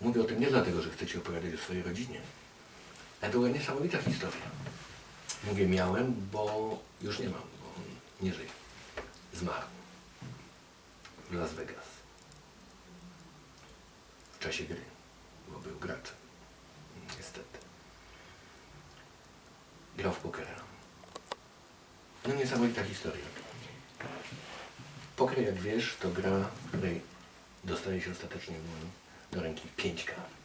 Mówię o tym nie dlatego, że chcę Ci opowiadać o swojej rodzinie. Ale to była niesamowita historia. Mówię miałem, bo już nie mam, bo on nie żyje. Zmarł. W Las Vegas. W czasie gry. Bo był graczem. Niestety. Grał w pokera. No niesamowita historia. Poker, jak wiesz, to gra, w której dostaje się ostatecznie do- do ręki pięć kart.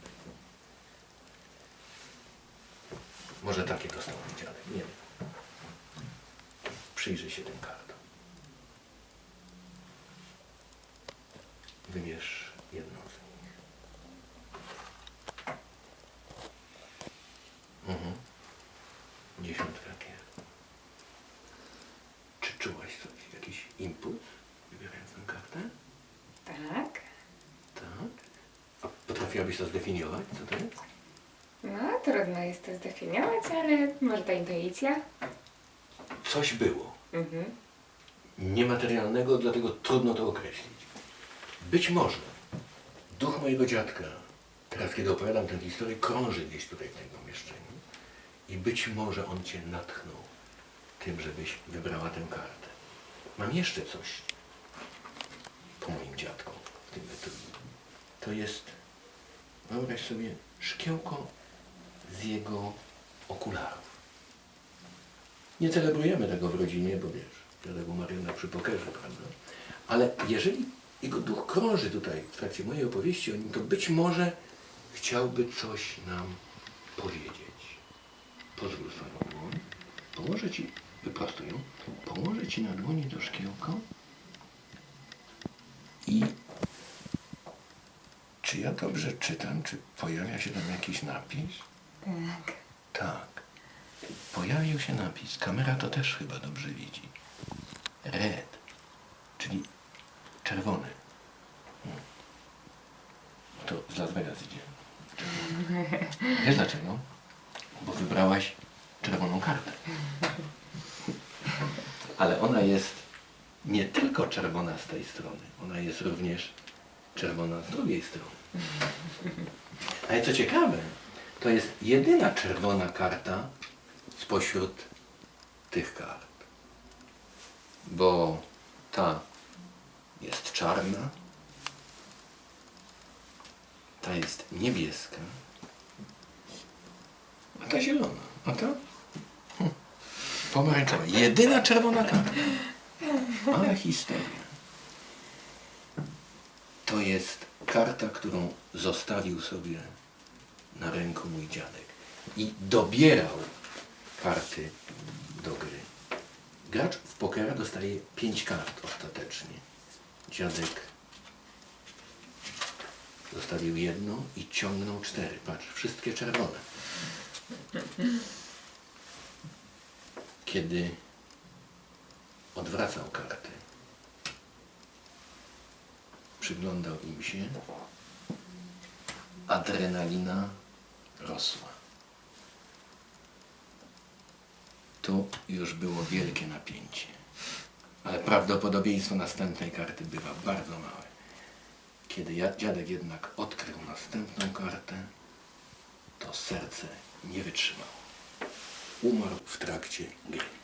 Może takie dostał dziadek, nie wiem. Przyjrzyj się tym kartom. Wybierz jedną z nich. Mhm. Dziesiątka gier. Czy czułaś coś, jakiś impuls, wybierając tę kartę? Tak. Potrafiłabyś to zdefiniować, co to jest? No, trudno jest to zdefiniować, ale może ta intuicja? Coś było. Mhm. Niematerialnego, dlatego trudno to określić. Być może duch mojego dziadka, teraz kiedy opowiadam tę historię, krąży gdzieś tutaj w tym pomieszczeniu. I być może on cię natchnął tym, żebyś wybrała tę kartę. Mam jeszcze coś po moim dziadku w tym wytryniu. To jest, wyobraź sobie, szkiełko z jego okularów. Nie celebrujemy tego w rodzinie, bo wiesz, dziadek umarł na przy pokerze, prawda? Ale jeżeli jego duch krąży tutaj w trakcie mojej opowieści o nim, to być może chciałby coś nam powiedzieć. Pozwól swoją dłoń. Położę ci, ją, położę ci na dłoni to szkiełko i ja dobrze czytam, czy pojawia się tam jakiś napis? Tak. Tak. Pojawił się napis. Kamera to też chyba dobrze widzi. Red, czyli czerwony. Hmm. To z Las Vegas idzie. Czerwony. Wiesz dlaczego? Bo wybrałaś czerwoną kartę. Ale ona jest nie tylko czerwona z tej strony, ona jest również czerwona z drugiej strony. Ale co ciekawe, to jest jedyna czerwona karta spośród tych kart. Bo ta jest czarna, ta jest niebieska, a ta zielona, a ta hm, pomarańczowa. Jedyna czerwona karta. Ale historia. To jest karta, którą zostawił sobie na ręku mój dziadek i dobierał karty do gry. Gracz w pokera dostaje pięć kart ostatecznie. Dziadek zostawił jedną i ciągnął cztery. Patrz, wszystkie czerwone. Kiedy odwracał karty, przyglądał im się, adrenalina rosła. Tu już było wielkie napięcie, ale prawdopodobieństwo następnej karty bywa bardzo małe. Kiedy dziadek jednak odkrył następną kartę, to serce nie wytrzymało. Umarł w trakcie gry.